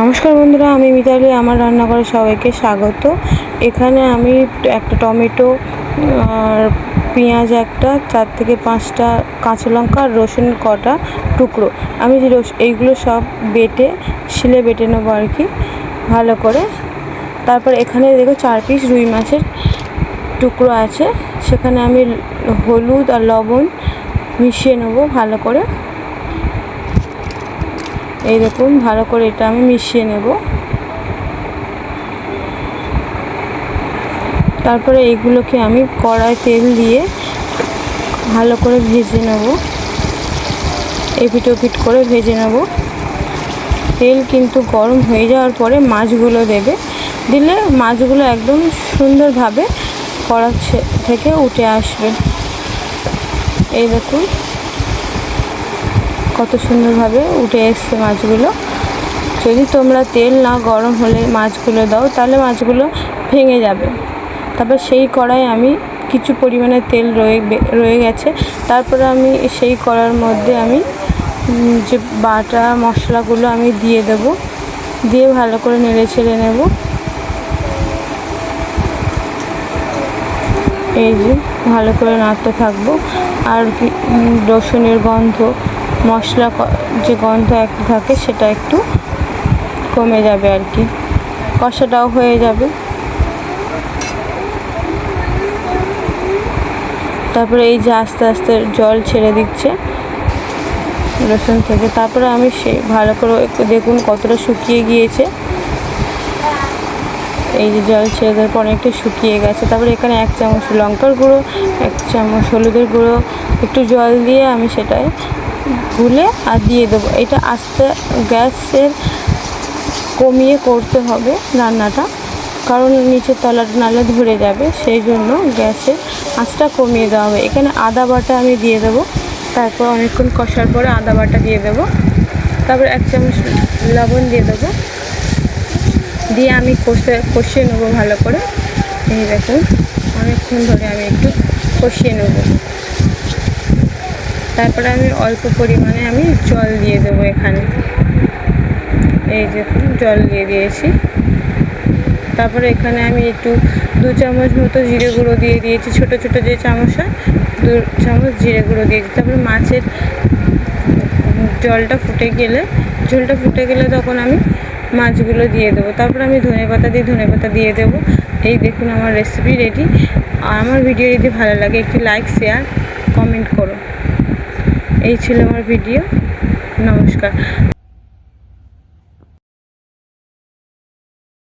নমস্কার বন্ধুরা, আমি মিতালি, আমার রান্নাঘরে সবাইকে স্বাগত। এখানে আমি একটা টমেটো আর পেঁয়াজ একটা, চার থেকে পাঁচটা কাঁচা লঙ্কা আর রসুন কটা টুকরো। আমি যে এইগুলো সব বেটে, শিলে বেটে নেব আর কি, ভালো করে। তারপর এখানে দেখো চার পিস রুই মাছের টুকরো আছে। সেখানে আমি হলুদ আর লবণ মিশিয়ে নেব ভালো করে। এই দেখুন, ভালো করে এটা আমি মিশিয়ে নেব। তারপরে এইগুলোকে আমি কড়াই তেল দিয়ে ভালো করে ভেজে নেব। এপিট ওপিট করে ভেজে নেব। তেল কিন্তু গরম হয়ে যাওয়ার পরে মাছগুলো দেবে। দিলে মাছগুলো একদম সুন্দরভাবে কড়া থেকে উঠে আসবে। এই দেখুন। কত সুন্দরভাবে উঠে এসছে মাছগুলো। যদি তোমরা তেল না গরম হলে মাছগুলো দাও, তাহলে মাছগুলো ভেঙে যাবে। তারপর সেই কড়াই আমি কিছু পরিমাণে তেল রয়ে রয়ে গেছে। তারপরে আমি সেই কড়ার মধ্যে আমি যে বাটা মশলাগুলো আমি দিয়ে দেব, দিয়ে ভালো করে নেড়ে ছেড়ে নেব। এই যে ভালো করে নাড়তে থাকব। আর কি রসুনের গন্ধ মশলা যে গন্ধ একটা থাকে, সেটা একটু কমে যাবে আর কি। কষাটাও হয়ে যাবে। তারপরে এই যে আস্তে আস্তে জল ছেড়ে দিচ্ছে রসুন থেকে। তারপরে আমি সে ভালো করে একটু দেখুন কতটা শুকিয়ে গিয়েছে। এই যে জল ছেড়ে দেওয়ার পর অনেকটা শুকিয়ে গেছে। তারপরে এখানে এক চামচ লঙ্কার গুঁড়ো, এক চামচ হলুদের গুঁড়ো, একটু জল দিয়ে আমি সেটাই গুলে আর দিয়ে দেবো। এটা আস্তে গ্যাসের কমিয়ে করতে হবে রান্নাটা, কারণ নিচের তলাটা নালে ধরে যাবে, সেই জন্য গ্যাসের আঁচটা কমিয়ে দেওয়া হবে। এখানে আদা বাটা আমি দিয়ে দেবো, তারপর অনেকক্ষণ কষার পরে আদা বাটা দিয়ে দেবো। তারপর এক চামচ লবণ দিয়ে দেবো। দিয়ে আমি কষে, কষিয়ে নেব ভালো করে। এই দেখুন, অনেকক্ষণ ধরে আমি একটু কষিয়ে নেব। তারপরে আমি অল্প পরিমাণে আমি জল দিয়ে দেবো এখানে। এই যে জল দিয়ে দিয়েছি। তারপরে এখানে আমি একটু দু চামচ মতো জিরে গুঁড়ো দিয়ে দিয়েছি, ছোট ছোট যে চামচ হয় দু চামচ জিরে গুঁড়ো দিয়েছি। তারপরে মাছের জলটা ফুটে গেলে, ঝোলটা ফুটে গেলে তখন আমি মাছগুলো দিয়ে দেবো। তারপর আমি ধনে পাতা দিয়ে, ধনে পাতা দিয়ে দেবো। এই দেখুন আমার রেসিপি রেডি আমার ভিডিও যদি ভালো লাগে, একটি লাইক শেয়ার কমেন্ট করো। এই ছিল আমার ভিডিও নমস্কার।